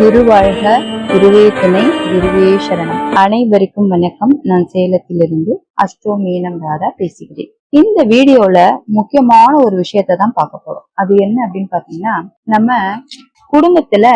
குருவாழ்க குருவே துணை குருவே சரணம். அனைவருக்கும் வணக்கம். நான் சேலத்திலிருந்து அஸ்ட்ரோ மீனம் ராதா பேசுகிறேன். இந்த வீடியோல முக்கியமான ஒரு விஷயத்த தான் பார்க்க போறோம். அது என்ன அப்படின்னு பாத்தீங்கன்னா நம்ம குடும்பத்துல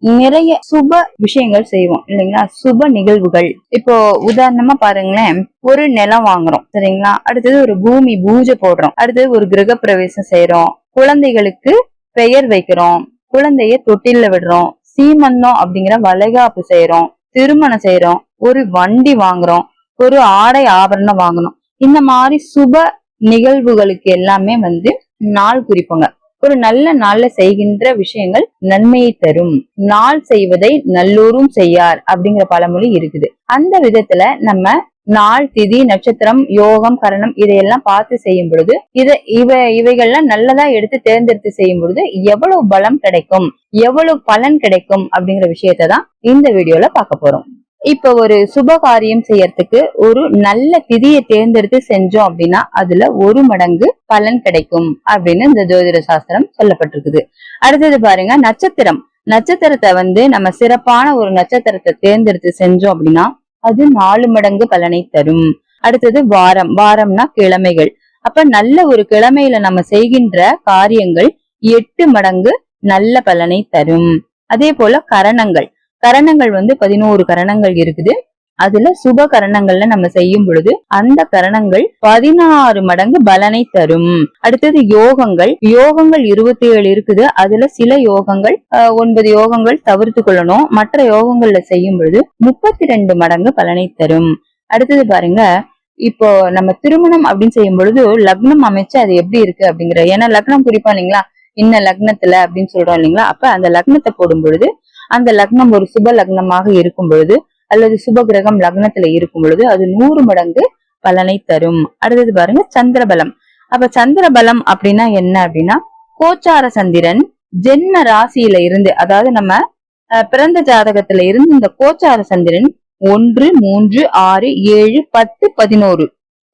நிறைய சுப விஷயங்கள் செய்வோம். இல்லைங்களா? சுப நிகழ்வுகள். இப்போ உதாரணமா பாருங்களேன். ஒரு நிலம் வாங்குறோம். சரிங்களா? அடுத்தது ஒரு பூமி பூஜை போடுறோம். அடுத்தது ஒரு கிரக பிரவேசம் செய்யறோம் குழந்தைகளுக்கு பெயர் வைக்கிறோம். குழந்தைய தொட்டில்ல விடுறோம். சீமந்தம் அப்படிங்கிற வளைகாப்பு செய்யறோம் திருமணம் செய்யறோம் ஒரு வண்டி வாங்குறோம் ஒரு ஆடை ஆபரணம் வாங்கணும். இந்த மாதிரி சுப நிகழ்வுகளுக்கு எல்லாமே வந்து நாள் குறிப்புங்க. ஒரு நல்ல நாள்ல செய்கின்ற விஷயங்கள் நன்மையை தரும். நாள் செய்வதை நல்லோரும் செய்யார் அப்படிங்கிற பழமொழி இருக்குது. அந்த விதத்துல நம்ம நாள் திதி நட்சத்திரம் யோகம் கரணம் இதையெல்லாம் பார்த்து செய்யும் பொழுது இத இவ இவைகள்லாம் நல்லதா எடுத்து தேர்ந்தெடுத்து செய்யும் பொழுது எவ்வளவு பலம் கிடைக்கும் எவ்வளவு பலன் கிடைக்கும் அப்படிங்கிற விஷயத்த தான் இந்த வீடியோல பார்க்க போறோம். இப்ப ஒரு சுப காரியம் செய்யறதுக்கு ஒரு நல்ல திதியை தேர்ந்தெடுத்து செஞ்சோம் அப்படின்னா அதுல ஒரு மடங்கு பலன் கிடைக்கும் அப்படின்னு இந்த ஜோதிட சாஸ்திரம் சொல்லப்பட்டிருக்குது. அடுத்தது பாருங்க நட்சத்திரம். நட்சத்திரத்தை வந்து நம்ம சிறப்பான ஒரு நட்சத்திரத்தை தேர்ந்தெடுத்து செஞ்சோம் அப்படின்னா அது நாலு மடங்கு பலனை தரும். அடுத்தது வாரம். வாரம்னா கிழமைகள். அப்ப நல்ல ஒரு கிழமையில நம்ம செய்கின்ற காரியங்கள் எட்டு மடங்கு நல்ல பலனை தரும். அதே போல கரணங்கள். கரணங்கள் வந்து பதினோரு கரணங்கள் இருக்குது. அதுல சுப கரணங்கள்ல நம்ம செய்யும் பொழுது அந்த கரணங்கள் பதினாறு மடங்கு பலனை தரும். அடுத்தது யோகங்கள். யோகங்கள் இருபத்தி ஏழு இருக்குது. அதுல சில யோகங்கள் ஒன்பது யோகங்கள் தவிர்த்து கொள்ளணும். மற்ற யோகங்கள்ல செய்யும் பொழுது முப்பத்தி ரெண்டு மடங்கு பலனை தரும். அடுத்தது பாருங்க இப்போ நம்ம திருமணம் அப்படின்னு செய்யும் பொழுது லக்னம் அமைச்சு அது எப்படி இருக்கு அப்படிங்கிற ஏன்னா லக்னம் குறிப்பா இல்லைங்களா? இன்ன லக்னத்துல அப்படின்னு சொல்றோம் இல்லைங்களா? அப்ப அந்த லக்னத்தை போடும் பொழுது அந்த லக்னம் ஒரு சுப லக்னமாக இருக்கும் பொழுது அல்லது சுப கிரகம் லக்னத்துல இருக்கும் பொழுது அது நூறு மடங்கு பலனை தரும். அடுத்தது பாருங்க சந்திரபலம். அப்ப சந்திரபலம் அப்படின்னா என்ன அப்படின்னா கோச்சார சந்திரன் ஜென்ம ராசியில இருந்து அதாவது நம்ம பிறந்த ஜாதகத்துல இருந்து இந்த கோச்சார சந்திரன் ஒன்று மூன்று ஆறு ஏழு பத்து பதினோரு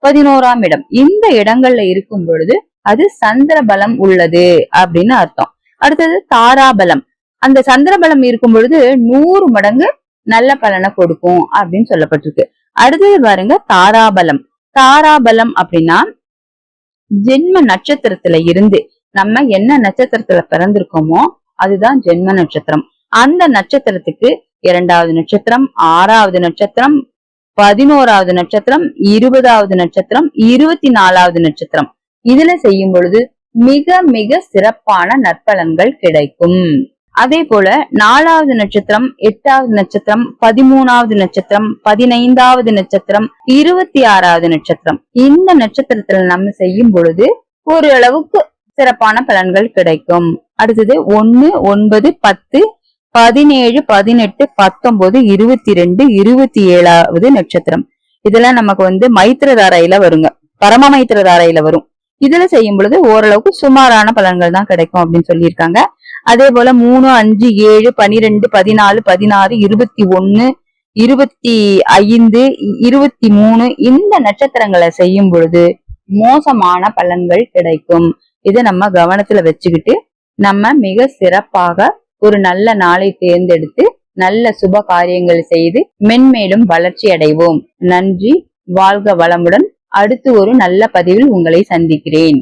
பதினோராம் இடம். இந்த இடங்கள்ல இருக்கும் பொழுது அது சந்திர பலம் உள்ளது அப்படின்னு அர்த்தம். அடுத்தது தாராபலம். அந்த சந்திரபலம் இருக்கும் பொழுது நூறு மடங்கு நல்ல பலனை கொடுக்கும் அப்படின்னு சொல்லப்பட்டிருக்கு. அடுத்தது பாருங்க தாராபலம். தாராபலம் அப்படின்னா ஜென்ம நட்சத்திரத்துல இருந்து நம்ம என்ன நட்சத்திரத்துல பிறந்திருக்கோமோ அதுதான் ஜென்ம நட்சத்திரம். அந்த நட்சத்திரத்துக்கு இரண்டாவது நட்சத்திரம் ஆறாவது நட்சத்திரம் பதினோராவது நட்சத்திரம் இருபதாவது நட்சத்திரம் இருபத்தி நாலாவது நட்சத்திரம். இதுல செய்யும் பொழுது மிக மிக சிறப்பான நற்பலன்கள் கிடைக்கும். அதே போல நாலாவது நட்சத்திரம் எட்டாவது நட்சத்திரம் பதிமூணாவது நட்சத்திரம் பதினைந்தாவது நட்சத்திரம் இருபத்தி ஆறாவது நட்சத்திரம். இந்த நட்சத்திரத்துல நம்ம செய்யும் பொழுது ஓரளவுக்கு சிறப்பான பலன்கள் கிடைக்கும். அடுத்தது ஒன்னு ஒன்பது பத்து பதினேழு பதினெட்டு பத்தொன்பது இருபத்தி ரெண்டு இருபத்தி ஏழாவது நட்சத்திரம். இதெல்லாம் நமக்கு வந்து மைத்திரதாரையில வருங்க. பரம மைத்திரதாரையில வரும். இதுல செய்யும் பொழுது ஓரளவுக்கு சுமாரான பலன்கள் தான் கிடைக்கும் அப்படின்னு சொல்லியிருக்காங்க. அதே போல மூணு அஞ்சு ஏழு பனிரெண்டு பதினாலு பதினாறு இருபத்தி ஒன்னு இருபத்தி ஐந்து இருபத்தி மூணு இந்த நட்சத்திரங்களை செய்யும் பொழுது மோசமான பலன்கள் கிடைக்கும். இதை நம்ம கவனத்துல வச்சுக்கிட்டு நம்ம மிக சிறப்பாக ஒரு நல்ல நாளை தேர்ந்தெடுத்து நல்ல சுப காரியங்கள் செய்து மென்மேலும் வளர்ச்சி அடைவோம். நன்றி. வாழ்க வளமுடன் அடுத்து ஒரு நல்ல பதிவில் உங்களை சந்திக்கிறேன்.